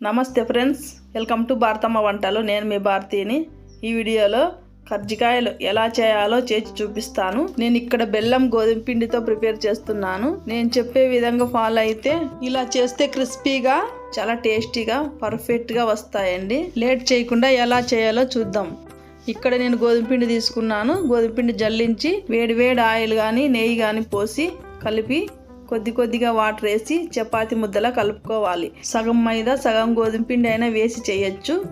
నమస్తే friends welcome to Bharatamma వంటలు. నేను మీ భారతీని. ఈ వీడియోలో కర్జికాయలు ఎలా చేయాలో చేసి చూపిస్తాను. నేను ఇక్కడ బెల్లం గోధుమ పిండితో ప్రిపేర్ చేస్తున్నాను. నేను చెప్పే విధంగా ఫాలో అయితే ఇలా చేస్తే క్రిస్పీగా చాలా టేస్టీగా పర్ఫెక్ట్గా వస్తాయండి. లేట్ చేయకుండా ఎలా చేయాలో చూద్దాం. ఇక్కడ నేను గోధుమ పిండి తీసుకున్నాను. గోధుమ పిండి జల్లించి వేడి వేడి ఆయిల్ కానీ నెయ్యి కానీ పోసి కలిపి కొద్ది కొద్దిగా వాటర్ వేసి చపాతి ముద్దలా కలుపుకోవాలి. సగం మైదా సగం గోధుమ పిండి అయినా వేసి చేయొచ్చు.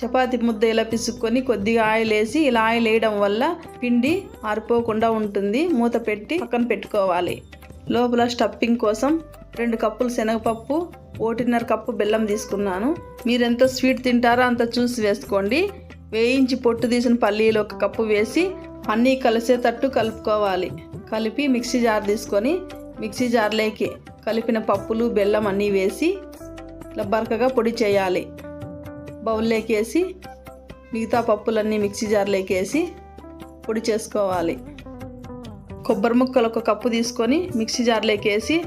చపాతి ముద్ద ఇలా పిసుక్కొని కొద్దిగా ఆయిల్ వేసి ఇలా ఆయిల్ వేయడం వల్ల పిండి ఆరిపోకుండా ఉంటుంది. మూత పెట్టి పక్కన పెట్టుకోవాలి. లోపల స్టఫింగ్ కోసం రెండు కప్పులు శనగపప్పు ఒకటిన్నర కప్పు బెల్లం తీసుకున్నాను. మీరు ఎంత స్వీట్ తింటారో అంత చూసి వేసుకోండి. వేయించి పొట్టు తీసిన పల్లీలు ఒక కప్పు వేసి అన్నీ కలిసేటట్టు కలుపుకోవాలి. కలిపి మిక్సీ జార్ తీసుకొని మిక్సీ జార్లోకి కలిపిన పప్పులు బెల్లం అన్నీ వేసి ఇలా బరకగా పొడి చేయాలి. బౌల్లోకి వేసి మిగతా పప్పులన్నీ మిక్సీ జార్లోకి వేసి పొడి చేసుకోవాలి. కొబ్బరి ముక్కలు ఒక కప్పు తీసుకొని మిక్సీ జార్లోకి వేసి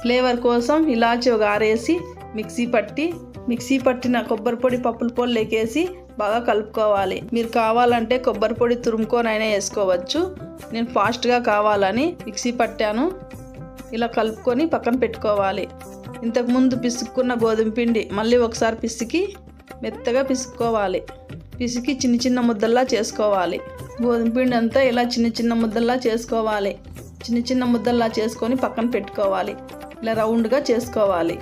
ఫ్లేవర్ కోసం ఇలాచి ఒక ఆరేసి మిక్సీ పట్టి మిక్సీ పట్టిన కొబ్బరి పొడి పప్పుల పొడిలోకేసి బాగా కలుపుకోవాలి. మీరు కావాలంటే కొబ్బరి పొడి తురుముకోనైనా వేసుకోవచ్చు. నేను ఫాస్ట్గా కావాలని మిక్సీ పట్టాను. ఇలా కలుపుకొని పక్కన పెట్టుకోవాలి. ఇంతకుముందు పిసుక్కున్న గోధుమ పిండి మళ్ళీ ఒకసారి పిసికి మెత్తగా పిసుక్కోవాలి. పిసికి చిన్న చిన్న ముద్దల్లా చేసుకోవాలి. గోధుమ పిండి అంతా ఇలా చిన్న చిన్న ముద్దల్లా చేసుకోవాలి. చిన్న చిన్న ముద్దల్లా చేసుకొని పక్కన పెట్టుకోవాలి. ఇలా రౌండ్గా చేసుకోవాలి.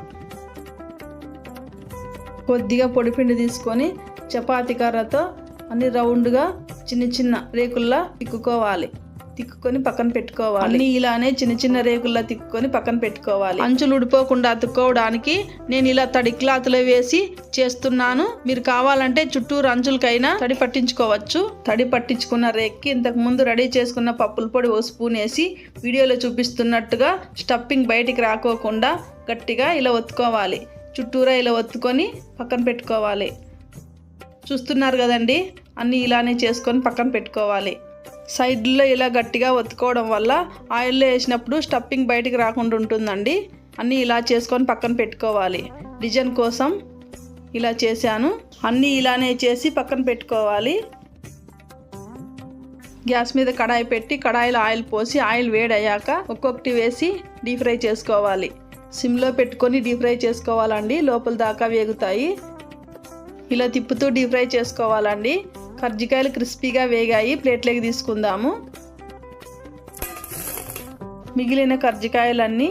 కొద్దిగా పొడిపిండి తీసుకొని చపాతీ కర్రతో అన్ని రౌండ్గా చిన్న చిన్న రేకుల్లా ఇక్కుకోవాలి తిక్కుకొని పక్కన పెట్టుకోవాలి. అన్ని ఇలానే చిన్న చిన్న రేకుల్లా తిక్కుకొని పక్కన పెట్టుకోవాలి. అంచులు ఉడిపోకుండా అతుక్కోవడానికి నేను ఇలా తడి క్లాత్లో వేసి చేస్తున్నాను. మీరు కావాలంటే చుట్టూరు అంచులకైనా తడి పట్టించుకోవచ్చు. తడి పట్టించుకున్న రేక్కి ఇంతకు ముందు రెడీ చేసుకున్న పప్పుల పొడి ఓ స్పూన్ వేసి వీడియోలో చూపిస్తున్నట్టుగా స్టఫింగ్ బయటికి రాకోకుండా గట్టిగా ఇలా ఒత్తుకోవాలి. చుట్టూరా ఇలా ఒత్తుకొని పక్కన పెట్టుకోవాలి. చూస్తున్నారు కదండి? అన్నీ ఇలానే చేసుకొని పక్కన పెట్టుకోవాలి. సైడ్లో ఇలా గట్టిగా ఒత్తుకోవడం వల్ల ఆయిల్లో వేసినప్పుడు స్టఫింగ్ బయటికి రాకుండా ఉంటుందండి. అన్నీ ఇలా చేసుకొని పక్కన పెట్టుకోవాలి. డిజైన్ కోసం ఇలా చేశాను. అన్నీ ఇలానే చేసి పక్కన పెట్టుకోవాలి. గ్యాస్ మీద కడాయి పెట్టి కడాయిలో ఆయిల్ పోసి ఆయిల్ వేడయ్యాక ఒక్కొక్కటి వేసి డీప్ ఫ్రై చేసుకోవాలి. సిమ్లో పెట్టుకొని డీప్ ఫ్రై చేసుకోవాలండి. లోపల దాకా వేగుతాయి. ఇలా తిప్పుతూ డీప్ ఫ్రై చేసుకోవాలండి. కర్జికాయలు క్రిస్పీగా వేగాయి ప్లేట్లోకి తీసుకుందాము. మిగిలిన కర్జికాయలన్నీ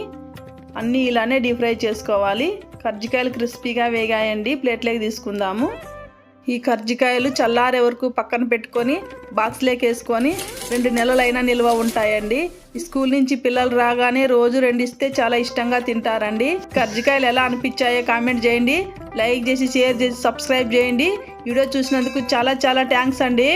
అన్నీ ఇలానే డీప్ ఫ్రై చేసుకోవాలి. కర్జికాయలు క్రిస్పీగా వేగాయండి ప్లేట్లోకి తీసుకుందాము. ఈ కర్జికాయలు చల్లారే వరకు పక్కన పెట్టుకొని బాక్స్లోకి వేసుకొని రెండు నెలలైనా నిల్వ ఉంటాయండి. ఈ స్కూల్ నుంచి పిల్లలు రాగానే రోజు రెండు ఇస్తే చాలా ఇష్టంగా తింటారండి. కర్జికాయలు ఎలా అనిపించాయో కామెంట్ చేయండి. లైక్ చేసి షేర్ చేసి సబ్స్క్రైబ్ చేయండి. వీడియో చూసినందుకు చాలా చాలా థ్యాంక్స్ అండి.